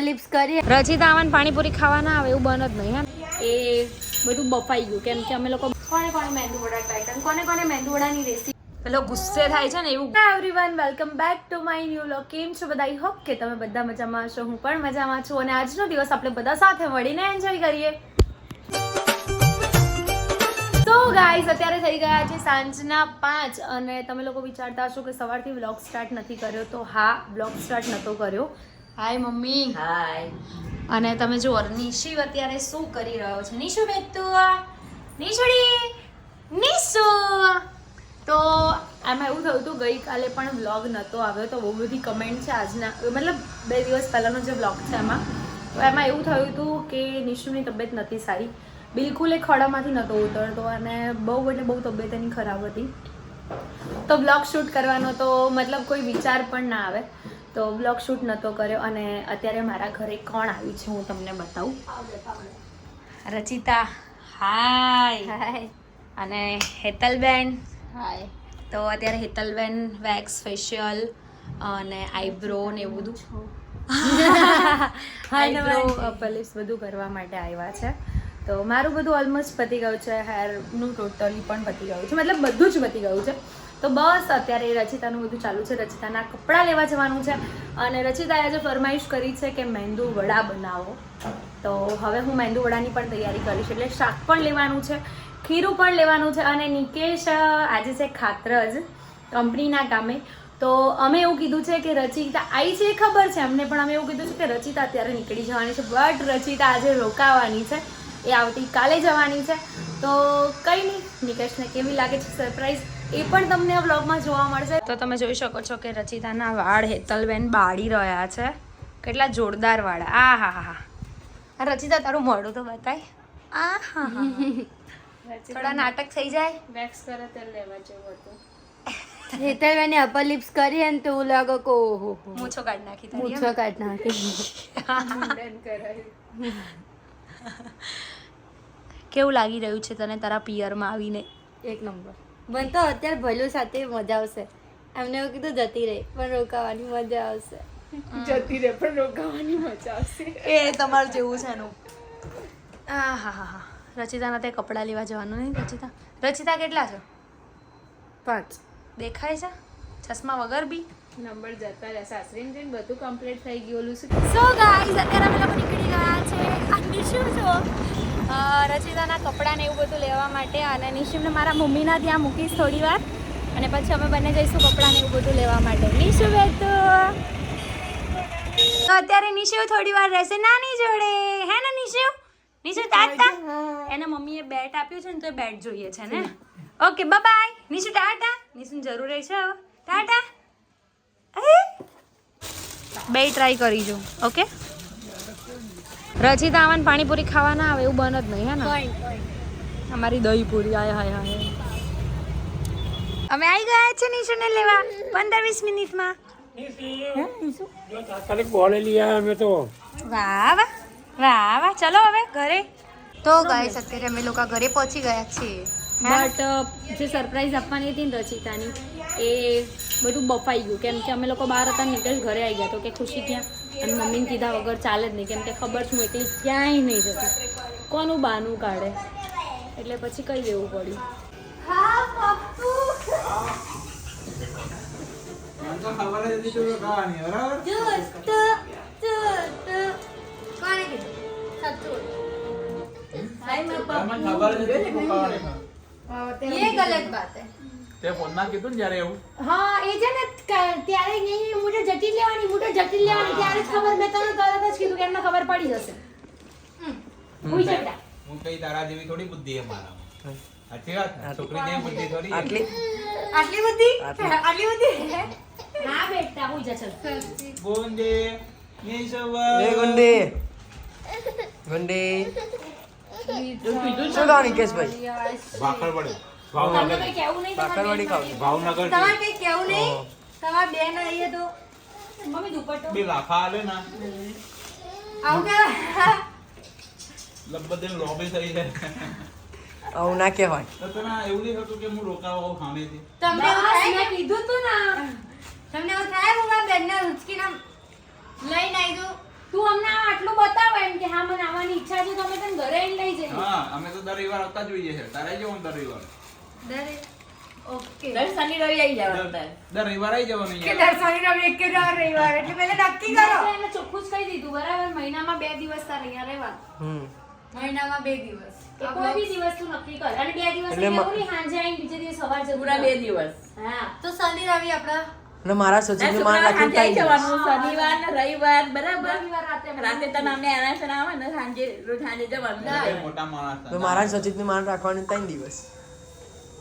Lips કરીએ. રચિતા આવન પાણીપુરી ખાવા ના આવે એવું બન જ નહીં હે? એ બધું બફાઈ ગયું કેમ કે અમે લોકો કોને કોને મેંદુ વડા ટ્રાય કોને કોને મેંદુ વડાની રેસીપી પેલો ગુસ્સે થાય છે ને એવું. Everyone welcome back to my new લો કેમ છો બધા? આઈ હોપ કે તમે બધા મજામાં છો હું પણ મજામાં છું અને આજનો દિવસ આપણે બધા સાથે મળીને એન્જોય કરીએ. તો ગાઈઝ અત્યારે થઈ ગયા છે સાંજના પાંચ અને તમે લોકો વિચારતા હશો કે સવારથી વ્લોગ સ્ટાર્ટ નથી કર્યો તો હા વ્લોગ સ્ટાર્ટ નહોતો કર્યો. Hi mummy. હાય અને તમે જુઓ નિશિવ અત્યારે શું કરી રહ્યો છે? નિશુ બેતુ નિશુડી નિશુ. તો આમાં એવું થયું હતું ગઈકાલે પણ વ્લોગ નહોતો આવ્યો તો બહુ બધી કમેન્ટ છે આજના. મતલબ બે દિવસ પહેલાંનો જે વ્લોગ છે એમાં તો એમાં એવું થયું હતું કે નિશુની તબિયત નથી સારી. બિલકુલ એ ખડામાંથી નહોતો ઉતરતો અને બહુ એટલે બહુ તબિયત એની ખરાબ હતી. તો બ્લોગ શૂટ કરવાનો તો મતલબ કોઈ વિચાર પણ ના આવે. તો બ્લોગ શૂટ નહોતો કર્યો અને અત્યારે મારા ઘરે કોણ આવ્યું છે હું તમને બતાવું. રચિતા હાય. હાય. અને હેતલબેન. હાય. તો અત્યારે હેતલબેન વેક્સ ફેશિયલ અને આઈબ્રો ને એવું બધું. આઈબ્રો પલિપ્સ બધું કરવા માટે આવ્યા છે. તો મારું બધું ઓલમોસ્ટ પતી ગયું છે. હેરનું ટોટલી પણ પતી ગયું છે. મતલબ બધું જ પતી ગયું છે. તો બસ અત્યારે રચિતાનું બધું ચાલુ છે. રચિતાના કપડાં લેવા જવાનું છે અને રચિતાએ આજે ફરમાઈશ કરી છે કે મેંદુ વડા બનાવો. તો હવે હું મેંદુ વડાની પણ તૈયારી કરીશ. એટલે શાક પણ લેવાનું છે, ખીરું પણ લેવાનું છે અને નિકેશ આજે છે ખાતરજ કંપનીના કામે. તો અમે એવું કીધું છે કે રચિતા આવી છે ખબર છે અમને, પણ અમે એવું કીધું છે કે રચિતા અત્યારે નીકળી જવાની છે. બટ રચિતા આજે રોકાવાની છે. એ આવતીકાલે જવાની છે. તો કંઈ નહીં, નિકેશને કેવી લાગે છે સરપ્રાઈઝ એ પણ તમને આ વ્લોગમાં જોવા મળશે. તો તમે જોઈ શકો છો કે રચિતાના વાળ હેતલબેન બાળી રહ્યા છે. કેટલા જોરદાર વાળ. આ હા હા હા. રચિતા તારું મોઢું તો બતાય. આ હા થોડા નાટક થઈ જાય? વેક્સ કરે તે લેવા જેવું હતું. હેતલબેને અપર લિપ્સ કરી અને તું લાગો કે ઓહો મૂછો કાઢી નાખી? મૂછો કાઢ નાખી. કેવું લાગી રહ્યું છે તને તારા પિયરમાં આવીને? એક નંબર. મને તો અત્યારે ભલું સાથે મજા આવશે. એમને એવું કીધું જતી રહી પણ રોકાવાની મજા આવશે. જતી રહે પણ રોકાવાની મજા આવશે. એ તમારું જેવું છે એનું. આ હા હા હા. રચિતાના તે કપડાં લેવા જવાનું નહીં રચિતા? રચિતા કેટલા છે? પાંચ. દેખાય છે? ચશ્મા વગર બી? નંબર જતા રહ્યા સાસરીને જઈને બધું કમ્પ્લીટ થઈ ગયું ઓલું શું? સો ગાઈઝ અત્યારે અમે લોકો નીકળી ગયા છે. આ નિશુ છો? રચિતાના કપડાં ને એવું બધું લેવા માટે અને નિશુને મારા મમ્મીના ત્યાં મૂકીશ થોડી વાર અને પછી અમે બંને જઈશું કપડાં ને એવું બધું લેવા માટે. નિશુ બેતો તો અત્યારે નિશુ થોડી વાર રહેશે નાની જોડે. હે ને નિશુ? નિશુ ટાટા? એને મમ્મીએ બેટ આપ્યું છે ને તો એ બેટ જોઈએ છે, ને? Okay bye Nishu tata? Nishu જરૂર છે હવે. ટાટા? બે ટ્રાય કરીજો ઓકે રચિતા આવન પાણીપુરી ખાવા ના આવે એવું બન જ નહીં હે ને? અમારી દહીં પૂરી આય હાય હાય. અમે આવી ગયા છે નિશુને લેવા પંદર વીસ મિનિટમાં તારે બોલે લીયા અમે તો. વાહ વાહ વાહ વાહ ચલો હવે ઘરે. તો ગાઈસ અત્યારે અમે લોકો ઘરે પહોંચી ગયા છીએ. બટ જે સરપ્રાઈઝ આપવાની હતી ને રચિતાની એ બધું બફાઈ ગયું કેમ કે અમે લોકો બહાર હતા ને નિકેશ ઘરે આવી ગયા તો કે ખુશી ક્યાં અને મમ્મીને કીધા વગર ચાલે જ નહીં કેમ કે ખબર છે હું એકલી ક્યાંય નહીં જતી કોનું બાનું કાઢે એટલે પછી કહી દેવું પડ્યું ये गलत बात है તે ફોનમાં કીધું ને જ્યારે એવું. હા એ છે ને ત્યારે નહીં મુજે જટિલ લેવાની મુજે જટિલ લેવાની ત્યારે જ ખબર મેં તને તરત જ કીધું કે એમને ખબર પડી જશે. હું જટા હું કઈ તારા જેવી થોડી બુદ્ધિ છે મારા સાચી વાત ને? છોકરી જેવી બુદ્ધિ થોડી. આટલી? આટલી બુદ્ધિ? આટલી. બુદ્ધિ? ના બેટા હું જા ચલ ગુંડે નિશવ એ ગોંડે. ગોંડે. શું ખાવ નિકેશભાઈ ભાખર પડે તમને ભાવનગર. કઈ કેવું નહીં ભાખરવાડી ખાવ ભાવનગર તમારે કઈ કેવું નહીં તમારા બેન આવીએ તો. મમ્મી દુપટ્ટો. બે લાફા આલે ના. આવું કે લબબદન લોબી થઈ જાય. આવું ના કહેવાય. તો તને એવું નહીં થતું કે હું રોકાવા આવું સામેથી? તમને એવું થાય? મેં કીધું તું ને. તમને એવું થાય હું મારા બેનના ઉચકીને લઈને આવી દઉં? તું અમને આટલું બતાવ એમ કે હા મને આવવાની ઈચ્છા છે તો અમે તને ઘરે લઈ જઈએ. હા અમે તો દર રવિવાર આવતા જોઈએ છે તારે જવું દર રવિવાર? ઓકે દર શનિ રવિ આવી જવાનું દર રવિવાર આવી જવાનું કે દર શનિ રવિ એક કે દર રવિવાર એટલે પહેલા નક્કી કરો એને ચોખ્ખું જ કહી દીધું બરાબર મહિનામાં બે દિવસ તારે અહીંયા રહેવાનું હમ મહિનામાં બે દિવસ કોઈ બી દિવસ તું નક્કી કર અને બે દિવસ એટલે નહીં સાંજે આવીને બીજે દિવસ સવાર જતું પૂરા બે દિવસ હા તો શનિ રવિ આપણા અને મારા માન જવાનું શનિવાર ને રવિવાર બરાબર રવિવાર રાતે રાતે તને અમને એના આવે ને સાંજે રોજ સાંજે જવાનું મોટા માણસ તો મારા સચિનનું માન રાખવાનું ત્રણ દિવસ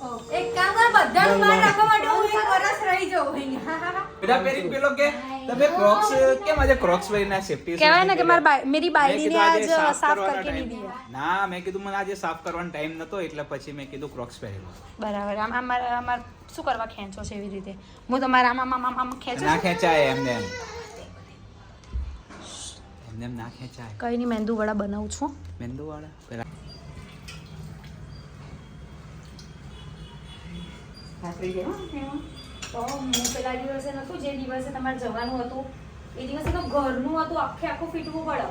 એક કામ કર બધાનું માન રાખવા માટે હું એક વર્ષ રહી જાઉં અહીંયા. પેલા પેરી પેલો કે તમે ક્રોક્સ કેમ આજે ક્રોક્સ પહેરીને સેફટી કહેવાય ને કે મારી મેરી બાયડીને આજ સાફ કરવાનો કરકે નહીં ના મેં કીધું મને આજે સાફ કરવાનો ટાઈમ નતો એટલે પછી મેં કીધું ક્રોક્સ પહેરેલો બરાબર. આમ અમારે અમારે શું કરવા ખેંચો છે એવી રીતે? હું તમારા આમ આમ આમ આમ ખેંચો ના ખેંચાય એમને એમ. એમને એમ ના ખેંચાય. કઈ નહીં મેંદુ વડા બનાવું છું. મેંદુ વાળા ભાખરી તો હું પેલા દિવસે નતું, જે દિવસે તમારે જવાનું હતું, એ દિવસે તો ઘરનું હતું, આખે આખું ફીટવું પડે.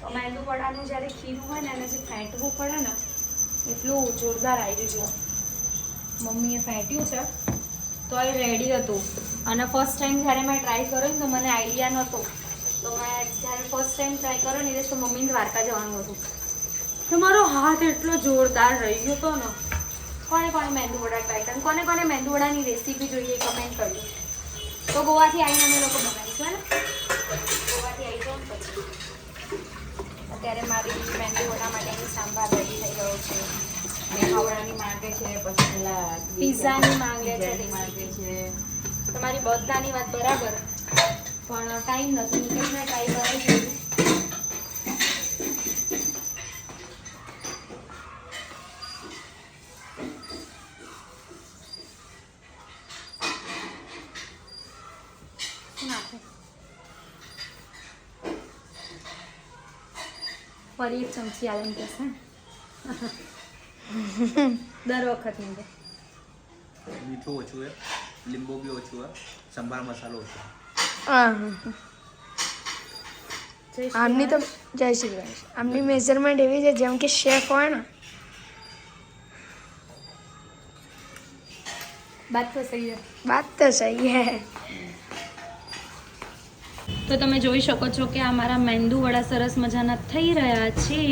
તો મેંદુ વડાનું જ્યારે ખીરું હોય ને એને જે ફેંટવું પડે ને, એટલું જોરદાર આવી ગયું મમ્મીએ ફેંટ્યું છે, તો એ રેડી હતું. અને ફર્સ્ટ ટાઈમ જ્યારે મેં ટ્રાય કર્યો ને, તો મને આઈડિયા નહોતો તો મેં જ્યારે ફર્સ્ટ ટાઈમ ટ્રાય કર્યો ને, એ તો મમ્મીને દ્વારકા જવાનું હતું. તો મારો હાથ એટલો જોરદાર રહી ગયો હતો ને. કોને કોને મેંદુ વડા ટ્રાય કર્યું કોને કોને મેંદુ વડાની રેસીપી જોઈએ કમેન્ટ કરજો. તો ગોવાથી આવીને અમે લોકો બનાવીશું ને? ગોવાથી આવી જાઉં પછી અત્યારે મારી મેંદુ વડા માટેની સાંભાર રેડી થઈ ગયો છે. મેંદુવડાની માંગે છે પછી પેલા પિઝાની માંગે છે માંગે છે. તમારી બધાની વાત બરાબર પણ ટાઈમ નથી. નીકળીને ટ્રાય કરાવી દીધું શું નાખું? ફરી એક ચમચી આલમ કહેશે દર વખત નહીં મીઠું ઓછું હે લીંબુ બી ઓછું હે સંભાર મસાલો ઓછો. આમની તો જય શ્રી કૃષ્ણ આમની મેઝરમેન્ટ એવી છે જેમ કે શેફ હોય ને. બાત તો સહી છે. વાત તો સહી હે. તો તમે જોઈ શકો છો કે આ મારા મેંદુ વડા સરસ મજાના થઈ રહ્યા છે.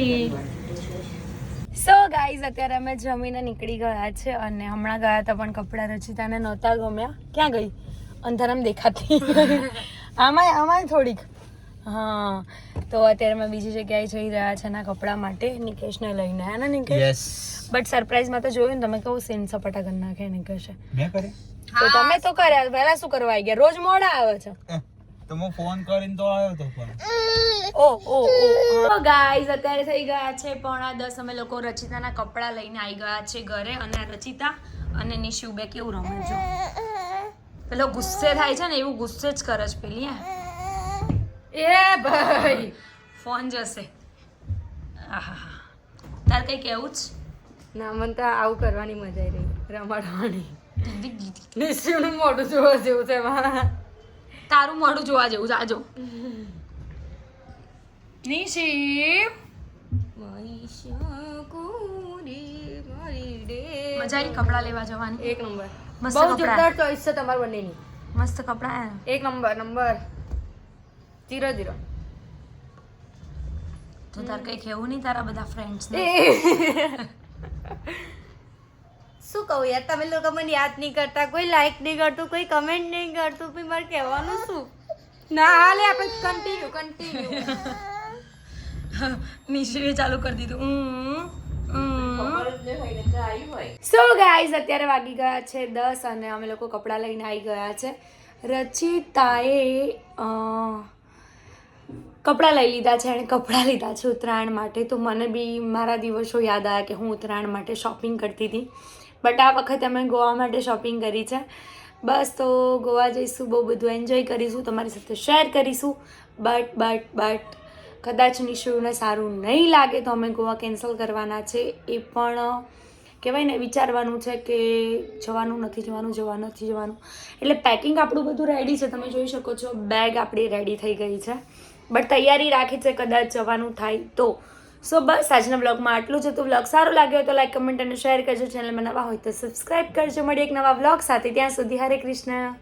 સો ગાઈઝ અત્યારે અમે જમીને નીકળી ગયા છે અને હમણાં ગયા હતા પણ કપડાં રચિતાને નહોતા ગમ્યા. ક્યાં ગઈ? અંધારામાં દેખાતી. આમાંય આમાંય થોડીક. હા. તો અત્યારે અમે બીજી જગ્યાએ જઈ રહ્યા છે એના કપડાં માટે. નિકેશને લઈને. હે ને નિકેશ? બટ સરપ્રાઈઝમાં તો જોયું ને તમે કહું સીન સપાટા કરી નાખે નિકેશે? મેં કરી તો તમે તો કર્યા. પહેલા શું કરવા આવી ગયા? રોજ મોડા આવે છે. તો હું ફોન કરીને તો આવ્યો તો પણ ઓ ઓ ઓ ગાઈઝ અત્યારે થઈ ગયા છે પોણા દસ અમે લોકો રચિતાના કપડાં લઈને આવી ગયા છે ઘરે અને રચિતા અને નિશુ બે કેવું રમે છે પેલો ગુસ્સે થાય છે ને એવું ગુસ્સે જ કરે છે પેલી. એ ભાઈ ફોન જશે આહાહા. તાર કઈ કેવું જ ના મને તો આવું કરવાની મજા આવી રહી રમાડવાની. નિશુનું મોઢું જોવા જેવું છે તારું મોઢું જોવા જેવું જાજો નિશી મજા આવી કપડાં લેવા જવાની? એક નંબર. મસ્ત બહુ જોરદાર ચોઈસ છે તમારી બંનેની. મસ્ત કપડાં એક નંબર નંબર. ધીરો ધીરો તો તાર કઈ કેવું નહીં તારા બધા ફ્રેન્ડ્સ શું કહું યાર તમે લોકો મને યાદ નહીં કરતા કોઈ લાઈક નહીં કરતું કોઈ કમેન્ટ નહીં કરતું પછી મારે કહેવાનું શું? ના હાલે આપણે કન્ટિન્યુ કન્ટિન્યુ નિશીએ ચાલુ કરી દીધું. સો ગાઈઝ અત્યારે વાગી ગયા છે દસ અને અમે લોકો કપડાં લઈને આવી ગયા છે. રચિતાએ કપડાં લઈ લીધા છે એણે કપડાં લીધા છે ઉત્તરાયણ માટે. તો મને બી મારા દિવસો યાદ આવ્યા કે હું ઉત્તરાયણ માટે શોપિંગ કરતી હતી. બટ આ વખતે અમે ગોવા માટે શોપિંગ કરી છે. બસ તો ગોવા જઈશું, બહુ બધું એન્જોય કરીશું, તમારી સાથે શેર કરીશું. બટ બટ બટ કદાચ નિશુને સારું નહીં લાગે તો અમે ગોવા કેન્સલ કરવાના છે. એ પણ કહેવાય ને, વિચારવાનું છે કે જવાનું નથી, જવાનું જવાનું, નથી, જવાનું. એટલે પેકિંગ આપણું બધું રેડી છે. તમે જોઈ શકો છો બેગ આપણી રેડી થઈ ગઈ છે. બટ તૈયારી રાખી છે કદાચ જવાનું થાય તો. સો બસ, આજના બ્લોગમાં આટલું જ હતું. બ્લોગ સારો લાગ્યો હોય તો લાઈક કમેન્ટ અને શેર કરજો. ચેનલમાં નવા હોય તો સબસ્ક્રાઈબ કરજો. મળી એક નવા બ્લોગ સાથે. ત્યાં સુધી હરે કૃષ્ણ.